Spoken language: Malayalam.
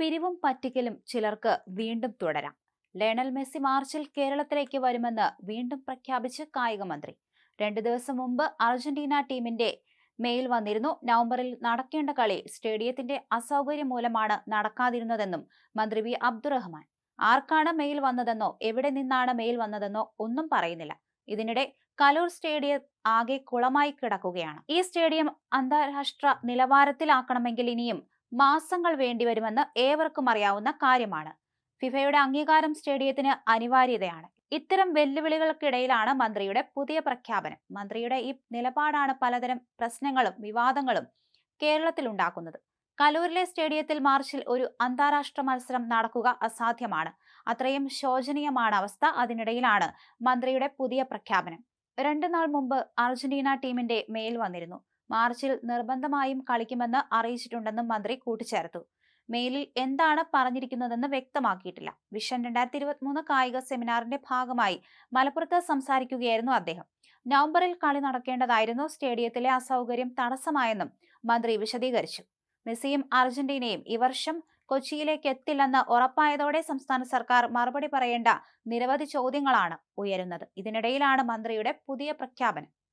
പിരിവും പറ്റിക്കലും ചിലർക്ക് വീണ്ടും തുടരാം. ലയണൽ മെസ്സി മാർച്ചിൽ കേരളത്തിലേക്ക് വരുമെന്ന് വീണ്ടും പ്രഖ്യാപിച്ച് കായിക മന്ത്രി. രണ്ടു ദിവസം മുമ്പ് അർജന്റീന ടീമിന്റെ മെയിൽ വന്നിരുന്നു. നവംബറിൽ നടക്കേണ്ട കളി സ്റ്റേഡിയത്തിന്റെ അസൗകര്യം മൂലമാണ് നടക്കാതിരുന്നതെന്നും മന്ത്രി വി. അബ്ദുറഹ്മാൻ. ആർക്കാണ് മെയിൽ വന്നതെന്നോ എവിടെ നിന്നാണ് മെയിൽ വന്നതെന്നോ ഒന്നും പറയുന്നില്ല. ഇതിനിടെ കലൂർ സ്റ്റേഡിയം ആകെ കുളമായി കിടക്കുകയാണ്. ഈ സ്റ്റേഡിയം അന്താരാഷ്ട്ര നിലവാരത്തിലാക്കണമെങ്കിൽ ഇനിയും മാസങ്ങൾ വേണ്ടിവരുമെന്ന് ഏവർക്കും അറിയാവുന്ന കാര്യമാണ്. ഫിഫയുടെ അംഗീകാരം സ്റ്റേഡിയത്തിന് അനിവാര്യതയാണ്. ഇത്തരം വെല്ലുവിളികൾക്കിടയിലാണ് മന്ത്രിയുടെ പുതിയ പ്രഖ്യാപനം. മന്ത്രിയുടെ ഈ നിലപാടാണ് പലതരം പ്രശ്നങ്ങളും വിവാദങ്ങളും കേരളത്തിൽ ഉണ്ടാക്കുന്നത്. കലൂരിലെ സ്റ്റേഡിയത്തിൽ മാർച്ചിൽ ഒരു അന്താരാഷ്ട്ര മത്സരം നടക്കുക അസാധ്യമാണ്. അത്രയും ശോചനീയമാണ് അവസ്ഥ. അതിനിടയിലാണ് മന്ത്രിയുടെ പുതിയ പ്രഖ്യാപനം. രണ്ടു നാൾ മുമ്പ് അർജന്റീന ടീമിന്റെ മെയിൽ വന്നിരുന്നു. മാർച്ചിൽ നിർബന്ധമായും കളിക്കുമെന്ന് അറിയിച്ചിട്ടുണ്ടെന്നും മന്ത്രി കൂട്ടിച്ചേർത്തു. മെയിലിൽ എന്താണ് പറഞ്ഞിരിക്കുന്നതെന്ന് വ്യക്തമാക്കിയിട്ടില്ല. വിഷൻ രണ്ടായിരത്തി ഇരുപത്തിമൂന്ന് കായിക സെമിനാറിന്റെ ഭാഗമായി മലപ്പുറത്ത് സംസാരിക്കുകയായിരുന്നു അദ്ദേഹം. നവംബറിൽ കളി നടക്കേണ്ടതായിരുന്നു. സ്റ്റേഡിയത്തിലെ അസൗകര്യം തടസ്സമായെന്നും മന്ത്രി വിശദീകരിച്ചു. മെസ്സിയും അർജന്റീനയും ഈ വർഷം കൊച്ചിയിലേക്ക് എത്തില്ലെന്ന് ഉറപ്പായതോടെ സംസ്ഥാന സർക്കാർ മറുപടി പറയേണ്ട നിരവധി ചോദ്യങ്ങളാണ് ഉയരുന്നത്. ഇതിനിടയിലാണ് മന്ത്രിയുടെ പുതിയ പ്രഖ്യാപനം.